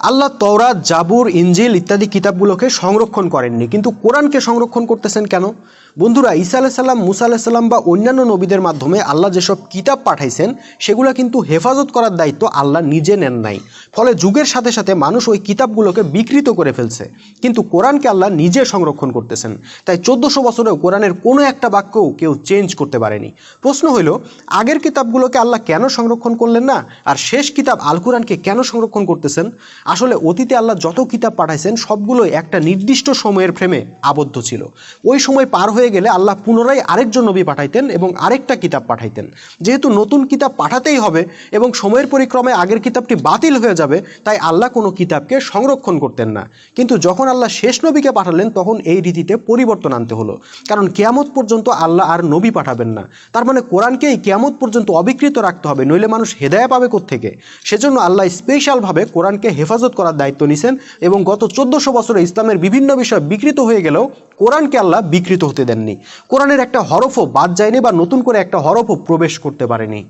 আল্লাহ তওরাত জাবুর ইঞ্জিল ইত্যাদি কিতাবগুলোকে সংরক্ষণ করেননি। কিন্তু কোরআনকে সংরক্ষণ করতেছেন কেন? বন্ধুরা, ঈসা আলাইসাল্লাম মুসা আলাইসাল্লাম বা অন্যান্য নবীদের মাধ্যমে আল্লাহ যেসব কিতাব পাঠাইছেন, সেগুলো কিন্তু হেফাজত করার দায়িত্ব আল্লাহ নিজে নেন নাই। ফলে যুগের সাথে সাথে মানুষ ওই কিতাবগুলোকে বিকৃত করে ফেলছে। কিন্তু কোরআনকে আল্লাহ নিজে সংরক্ষণ করতেছেন। তাই চোদ্দশো বছরেও কোরআনের কোনো একটা বাক্যও কেউ চেঞ্জ করতে পারেনি। প্রশ্ন হলো আগের কিতাবগুলোকে আল্লাহ কেন সংরক্ষণ করলেন না? আর শেষ কিতাব আল কোরআনকে কেন সংরক্ষণ করতেছেন? আসলে অতীতে আল্লাহ যত কিতাব পাঠাইছেন, সবগুলোই একটা নির্দিষ্ট সময়ের ফ্রেমে আবদ্ধ ছিল। ওই সময় পার হয়ে গেলে আল্লাহ পুনরায় আরেকজন নবী পাঠাইতেন এবং আরেকটা কিতাব পাঠাইতেন। যেহেতু নতুন কিতাব পাঠাতেই হবে এবং সময়ের পরিক্রমে আগের কিতাবটি বাতিল হয়ে যাবে, তাই আল্লাহ কোনো কিতাবকে সংরক্ষণ করতেন না। কিন্তু যখন আল্লাহ শেষ নবীকে পাঠালেন, তখন এই রীতিতে পরিবর্তন আনতে হলো। কারণ কেয়ামত পর্যন্ত আল্লাহ আর নবী পাঠাবেন না। তার মানে কোরআনকেই কেয়ামত পর্যন্ত অবিকৃত রাখতে হবে, নইলে মানুষ হেদায়া পাবে থেকে সেজন্য আল্লাহ স্পেশালভাবে কোরআনকে হেফাজত করার দায়িত্ব নিছেন এবং গত চোদ্দশো বছরে ইসলামের বিভিন্ন বিষয় বিকৃত হয়ে গেলেও কোরআনকে আল্লাহ বিকৃত হতে দেননি। কোরআনের একটা হরফও বাদ যায়নি বা নতুন করে একটা হরফও প্রবেশ করতে পারেনি।